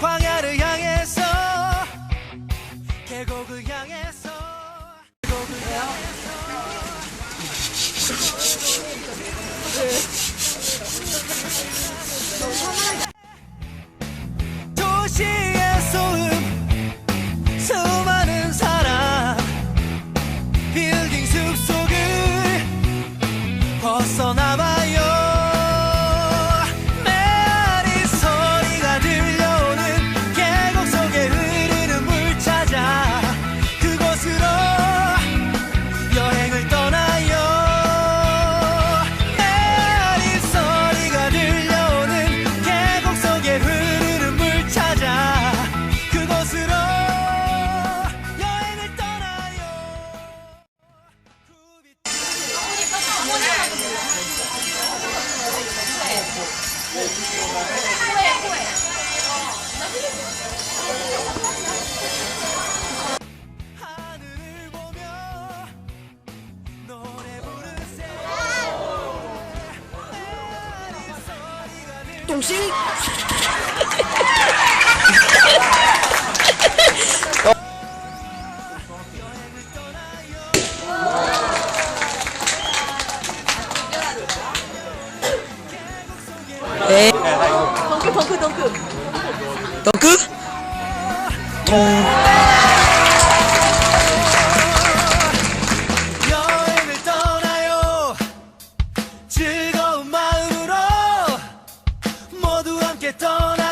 광야를 향해서. 계곡을 향해서. 계곡을 향해서. 네. 도시의 소음 수많은 사람 빌딩 숲속을 벗어나봐. 정신 에 덩크? 덩크? 덩크? 덩크? 여행을 떠나요 get on out.